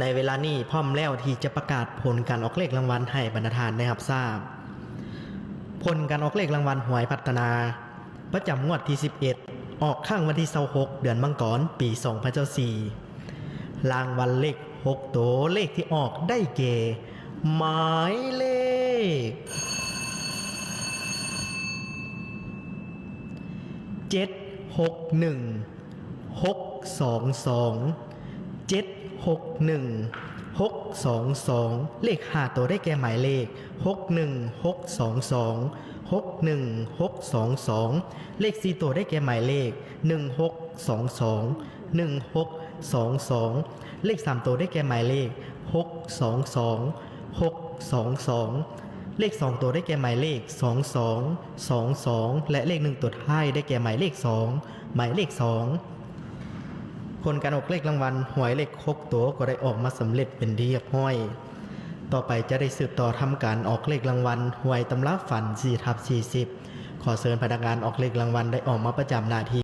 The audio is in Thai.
ในเวลานี้พร้อมแล้วที่จะประกาศผลการออกเลขรางวัลให้บรรณาทานได้รับทราบ ผลการออกเลขรางวัลหวยพัฒนา ประจำงวดที่ 11 ออกข้างวันที่26เดือนมังกรปี2024รางวัลเลข6ตัวเลขที่ออกได้เกหมายเลขเจ็ดหกห นึ่งหกสองสองเจ็ดหกหนึ่งหกสองสองเลขห้าตัวได้แก่หมายเลขหกหนึ่งหกสองสองหกหนึ่งหกสองสองเลขสี่ตัวได้แก่หมายเลขหนึ่งหกสองสองหนึ่งหกสองสองเลขสามตัวได้แก่หมายเลขหกสองสองหกสองสองเลข 2 ตัวได้แก่หมายเลข 22 22 และเลข 1 ตัวท้ายได้แก่หมายเลข 2 หมายเลข 2 ผลการออกเลขรางวัลหวยเลขคกตัวก็ได้ออกมาสำเร็จเป็นที่เรียบร้อย ต่อไปจะได้สืบต่อทำการออกเลขรางวัลหวยตำราฝัน4ทับ40 ขอเชิญพนักงานออกเลขรางวัลได้ออกมาประจำหน้าที่